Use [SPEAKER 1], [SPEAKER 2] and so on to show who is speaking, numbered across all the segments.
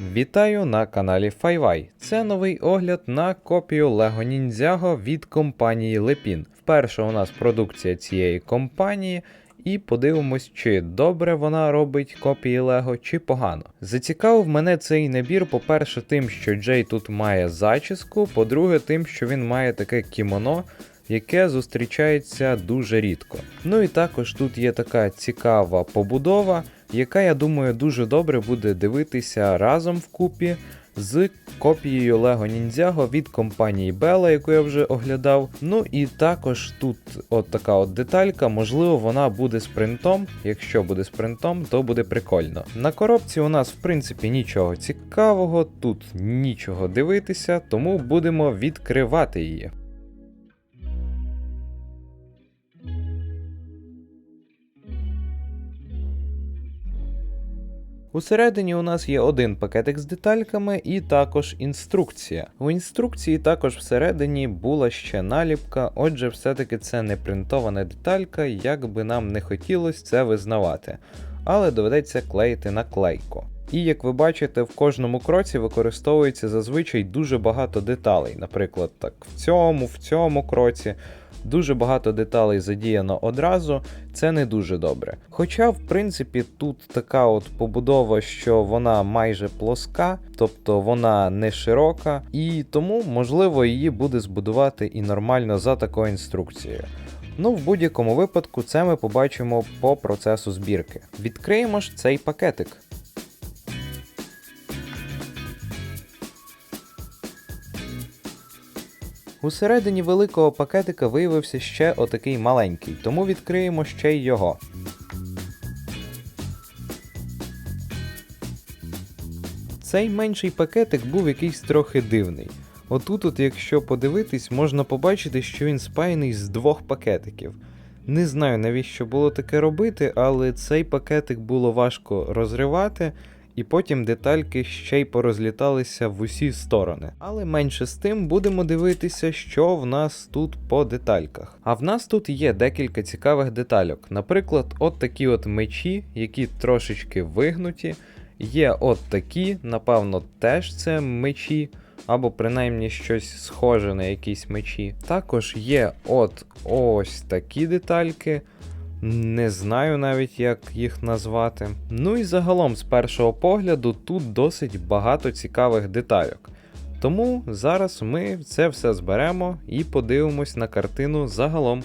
[SPEAKER 1] Вітаю на каналі FiWi. Це новий огляд на копію Lego Ninjago від компанії Lepin. Вперше у нас продукція цієї компанії, і подивимось, чи добре вона робить копії Лего, чи погано. Зацікавив мене цей набір, по-перше, тим, що Джей тут має зачіску, по-друге, тим, що він має таке кімоно. Яке зустрічається дуже рідко. Ну і також тут є така цікава побудова, яка, я думаю, дуже добре буде дивитися разом вкупі з копією Lego Ninjago від компанії Bella, яку я вже оглядав. Ну і також тут от така от деталька, можливо, вона буде з принтом. Якщо буде з принтом, то буде прикольно. На коробці у нас, в принципі, нічого цікавого, тут нічого дивитися, тому будемо відкривати її. Усередині у нас є один пакетик з детальками і також інструкція. У інструкції також всередині була ще наліпка, отже, все-таки це не принтована деталька, як би нам не хотілося це визнавати. Але доведеться клеїти наклейку. І як ви бачите, в кожному кроці використовується зазвичай дуже багато деталей. Наприклад, так в цьому, в цьому кроці. Дуже багато деталей задіяно одразу, це не дуже добре. Хоча, в принципі, тут така от побудова, що вона майже плоска, тобто вона не широка, і тому можливо її буде збудувати і нормально за такою інструкцією. Ну, в будь-якому випадку, це ми побачимо по процесу збірки. Відкриємо ж цей пакетик. Усередині великого пакетика виявився ще отакий маленький, тому відкриємо ще й його. Цей менший пакетик був якийсь трохи дивний. Отут, от, якщо подивитись, можна побачити, що він спаяний з двох пакетиків. Не знаю, навіщо було таке робити, але цей пакетик було важко розривати, і потім детальки ще й порозліталися в усі сторони. Але менше з тим будемо дивитися, що в нас тут по детальках. А в нас тут є декілька цікавих детальок. Наприклад, от такі от мечі, які трошечки вигнуті. Є от такі, напевно, теж це мечі. Або принаймні щось схоже на якісь мечі. Також є от ось такі детальки. Не знаю навіть, як їх назвати. Ну і загалом, з першого погляду, тут досить багато цікавих детальок. Тому зараз ми це все зберемо і подивимось на картину загалом.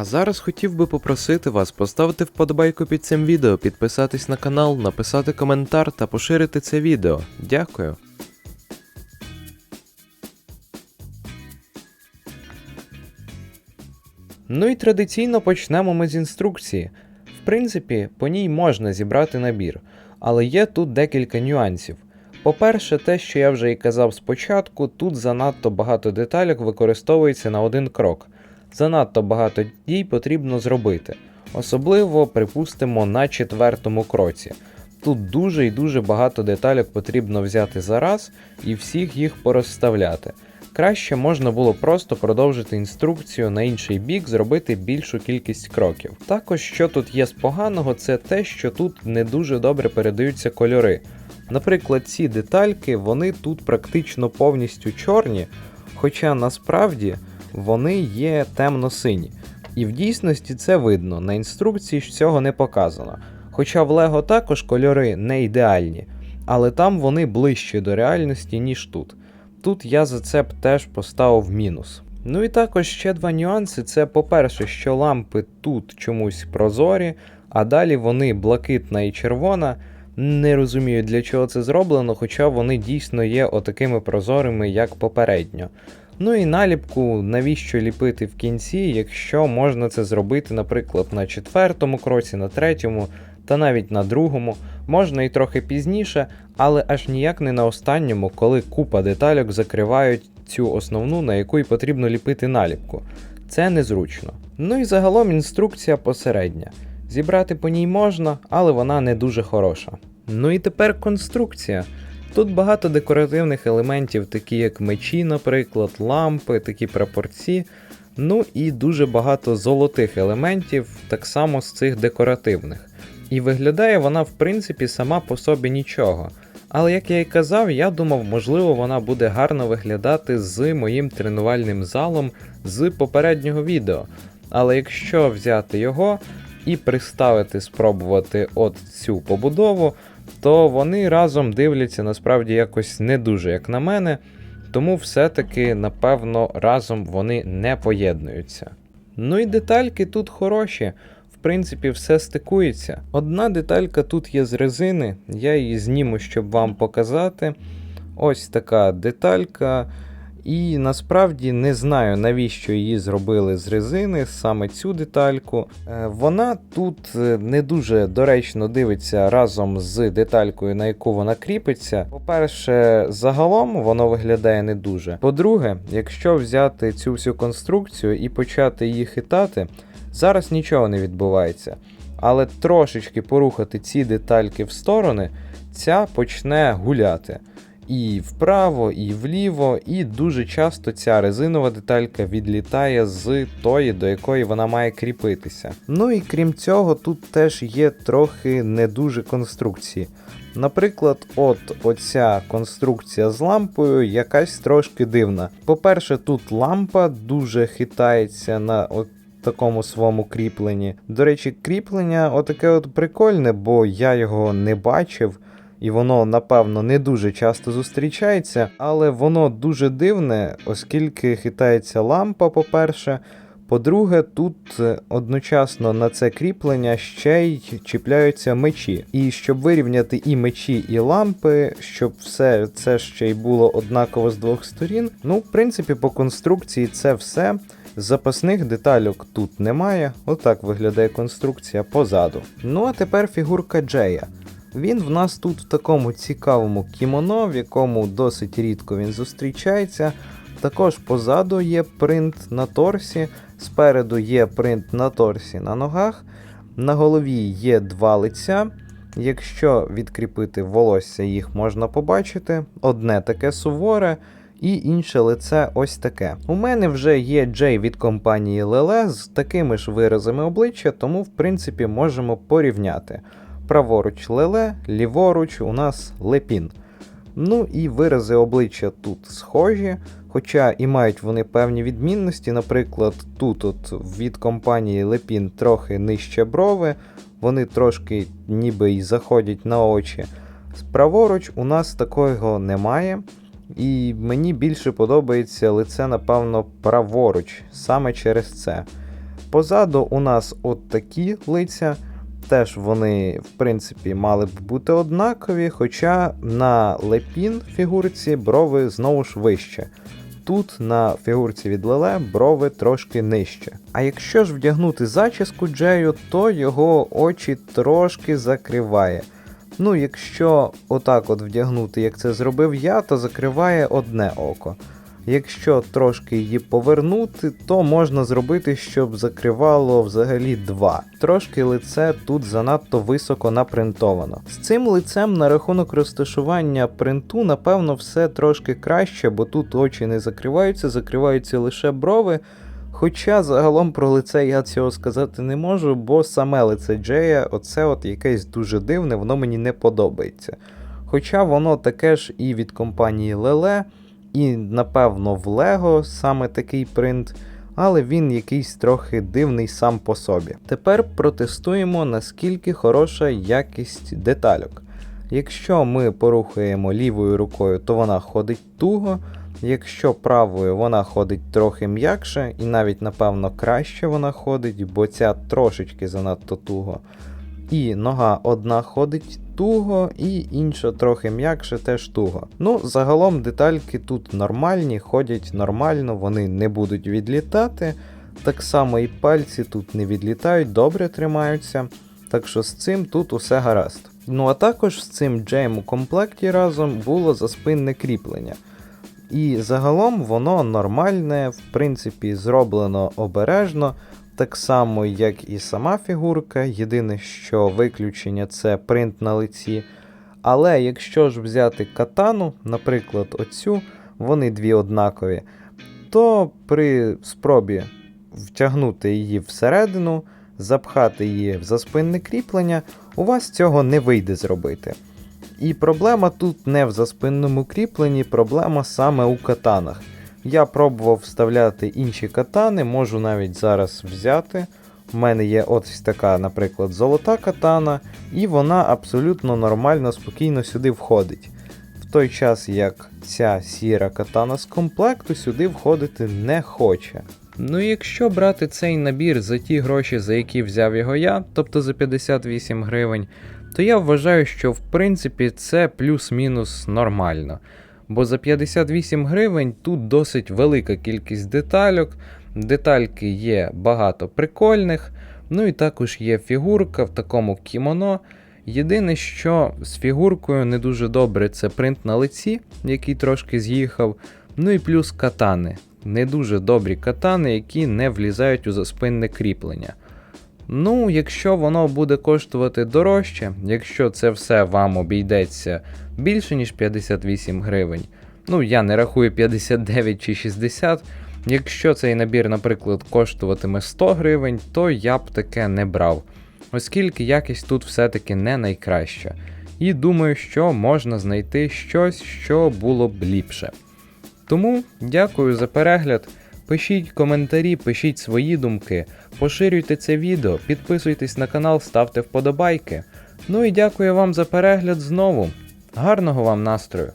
[SPEAKER 1] А зараз хотів би попросити вас поставити вподобайку під цим відео, підписатись на канал, написати коментар та поширити це відео. Дякую. Ну і традиційно почнемо ми з інструкції. В принципі, по ній можна зібрати набір, але є тут декілька нюансів. По-перше, те, що я вже і казав спочатку, тут занадто багато деталек використовується на один крок. Занадто багато дій потрібно зробити, особливо, припустимо, на четвертому кроці. Тут дуже і дуже багато деталек потрібно взяти за раз і всіх їх порозставляти. Краще можна було просто продовжити інструкцію на інший бік, зробити більшу кількість кроків. Також, що тут є з поганого, це те, що тут не дуже добре передаються кольори. Наприклад, ці детальки, вони тут практично повністю чорні, хоча насправді вони є темно-сині. І в дійсності це видно, на інструкції ж цього не показано. Хоча в Лего також кольори не ідеальні, але там вони ближчі до реальності, ніж тут. Тут я за це б теж поставив мінус. Ну і також ще два нюанси: це, по-перше, що лампи тут чомусь прозорі, а далі вони блакитна і червона. Не розумію, для чого це зроблено, хоча вони дійсно є отакими прозорими, як попередньо. Ну і наліпку, навіщо ліпити в кінці, якщо можна це зробити, наприклад, на четвертому кроці, на третьому та навіть на другому, можна і трохи пізніше, але аж ніяк не на останньому, коли купа детальок закривають цю основну, на яку й потрібно ліпити наліпку. Це незручно. Ну і загалом інструкція посередня. Зібрати по ній можна, але вона не дуже хороша. Ну і тепер конструкція. Тут багато декоративних елементів, такі як мечі, наприклад, лампи, такі прапорці. Ну і дуже багато золотих елементів, так само з цих декоративних. І виглядає вона, в принципі, сама по собі нічого. Але як я і казав, я думав, можливо, вона буде гарно виглядати з моїм тренувальним залом з попереднього відео. Але якщо взяти його і приставити, спробувати от цю побудову, то вони разом дивляться насправді якось не дуже, як на мене. Тому все-таки, напевно, разом вони не поєднуються. Ну і детальки тут хороші. В принципі, все стикується. Одна деталька тут є з резини, я її зніму, щоб вам показати. Ось така деталька. І насправді не знаю, навіщо її зробили з резини, саме цю детальку. Е, Вона тут е, не дуже доречно дивиться разом з деталькою, на яку вона кріпиться. По-перше, загалом воно виглядає не дуже. По-друге, якщо взяти цю всю конструкцію і почати її хитати, зараз нічого не відбувається. Але трошечки порухати ці детальки в сторони, ця почне гуляти і вправо, і вліво, і дуже часто ця резинова деталька відлітає з тої, до якої вона має кріпитися. Ну і крім цього, тут теж є трохи не дуже конструкції. Наприклад, от оця конструкція з лампою якась трошки дивна. По-перше, тут лампа дуже хитається на от такому своєму кріпленні. До речі, кріплення отаке от прикольне, бо я його не бачив і воно, напевно, не дуже часто зустрічається, але воно дуже дивне, оскільки хитається лампа, по-перше. По-друге, тут е, одночасно на це кріплення ще й чіпляються мечі. І щоб вирівняти і мечі, і лампи, щоб все це ще й було однаково з двох сторін. Ну, в принципі, по конструкції це все. Запасних детальок тут немає. Отак виглядає конструкція позаду. Ну а тепер фігурка Джея. Він в нас тут в такому цікавому кімоно, в якому досить рідко він зустрічається. Також позаду є принт на торсі, спереду є принт на торсі на ногах. На голові є два лиця. Якщо відкріпити волосся, їх можна побачити. Одне таке суворе, і інше лице ось таке. У мене вже є Джей від компанії Lele з такими ж виразами обличчя, тому в принципі можемо порівняти. Праворуч леле, ліворуч у нас лепін. Ну і вирази обличчя тут схожі, хоча і мають вони певні відмінності. Наприклад, тут от від компанії Лепін трохи нижче брови, вони трошки ніби й заходять на очі. Праворуч у нас такого немає. І мені більше подобається лице, напевно, праворуч, саме через це. Позаду у нас от такі лиця теж вони, в принципі, мали б бути однакові, хоча на лепін фігурці брови знову ж вище. Тут на фігурці від Леле брови трошки нижче. А якщо ж вдягнути зачіску Джею, то його очі трошки закриває. Ну, якщо отак от вдягнути, як це зробив я, то закриває одне око. Якщо трошки її повернути, то можна зробити, щоб закривало взагалі два. Трошки лице тут занадто високо напринтовано. З цим лицем на рахунок розташування принту, напевно, все трошки краще, бо тут очі не закриваються, закриваються лише брови. Хоча загалом про лице я цього сказати не можу, бо саме лице Джея, оце от якесь дуже дивне, воно мені не подобається. Хоча воно таке ж і від компанії Lele, і, напевно, в Лего саме такий принт, але він якийсь трохи дивний сам по собі. Тепер протестуємо, наскільки хороша якість детальок. Якщо ми порухаємо лівою рукою, то вона ходить туго. Якщо правою вона ходить трохи м'якше, і навіть, напевно, краще вона ходить, бо ця трошечки занадто туго. І нога одна ходить туго, і інша трохи м'якше теж туго. Ну, загалом детальки тут нормальні, ходять нормально, вони не будуть відлітати. Так само і пальці тут не відлітають, добре тримаються. Так що з цим тут усе гаразд. Ну а також з цим джеєм у комплекті разом було заспинне кріплення. І загалом воно нормальне, в принципі, зроблено обережно так само, як і сама фігурка. Єдине, що виключення це принт на лиці. Але якщо ж взяти катану, наприклад, оцю, вони дві однакові, то при спробі втягнути її всередину, запхати її в заспинне кріплення, у вас цього не вийде зробити. І проблема тут не в заспинному кріпленні, проблема саме у катанах. Я пробував вставляти інші катани, можу навіть зараз взяти. У мене є ось така, наприклад, золота катана, і вона абсолютно нормально, спокійно сюди входить. В той час як ця сіра катана з комплекту сюди входити не хоче. Ну якщо брати цей набір за ті гроші, за які взяв його я, тобто за 58 гривень, то я вважаю, що в принципі це плюс-мінус нормально. Бо за 58 гривень тут досить велика кількість детальок, детальки є багато прикольних, ну і також є фігурка в такому кімоно. Єдине, що з фігуркою не дуже добре, це принт на лиці, який трошки з'їхав. Ну і плюс катани. Не дуже добрі катани, які не влізають у заспинне кріплення. Ну, якщо воно буде коштувати дорожче, якщо це все вам обійдеться більше, ніж 58 гривень, ну я не рахую 59 чи 60. Якщо цей набір, наприклад, коштуватиме 100 гривень, то я б таке не брав, оскільки якість тут все-таки не найкраща. І думаю, що можна знайти щось, що було б ліпше. Тому дякую за перегляд. Пишіть коментарі, пишіть свої думки, поширюйте це відео, підписуйтесь на канал, ставте вподобайки. Ну і дякую вам за перегляд знову. Гарного вам настрою!